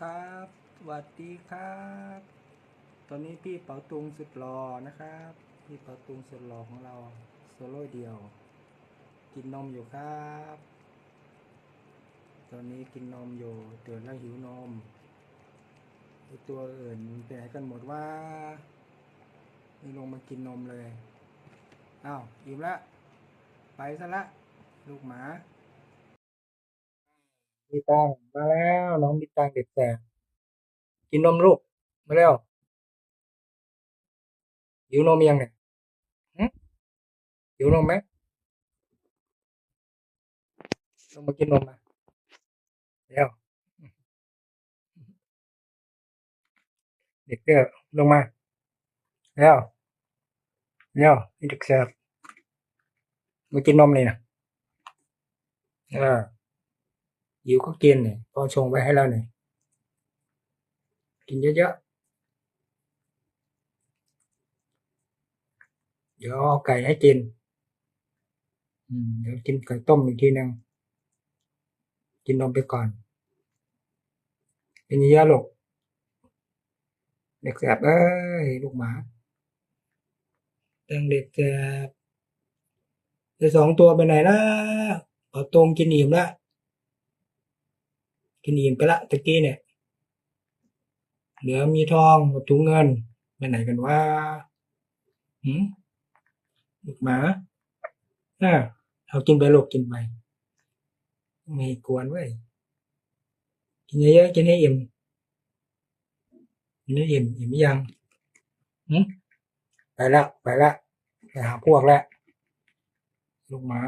ครับ สวัสดีครับ ตอนนี้พี่เป๋าตุงสุดหล่อนะครับ พี่เป๋าตุงสุดหล่อของเราโซโล่เดียว กินนมอยู่ครับ ตอนนี้กินนมอยู่เตือนแล้วหิวนมไอตัวอื่นไปไหนกันหมดว่าไม่ลงมากินนมเลย อ้าวอิ่มละ ไปซะละ ลูกหมา มีตังมาแล้วน้องมีตังเด็กแสบกินนมลูกมาแล้วหิวนมยังเนี่ยหิวนมไหมลงมากินนมมาเร็วเด็กเด้อลงมาเร็วเร็วนี่เด็กแสบมากินนมเลยนะเออ หิวก็กินเนี่ยพ่อชงไว้ให้แล้วเนี่ยกินเยอะๆ เดี๋ยวเอาไก่ให้กินอืมเดี๋ยวกินไก่ต้มอีกทีหนึ่งกินนมไปก่อนกินเยอะๆลูกเด็กแสบเอ้ยลูกหมาตั้งเด็กแสบไอ้สองตัวไปไหนนะเอาตรงกินอิ่มละ กินอิ่มไปละตะกี้เนี่ย เหลือมีทองกับถุงเงินไปไหนกันว่าหืมลูกหมาอ่าเอากินไปลูกกินไปไม่กวนเว้ยกินเยอะๆกินให้อิ่มกินให้อิ่มอิ่มยังหืมไปละไปละไปหาพวกแล้วลูกหมา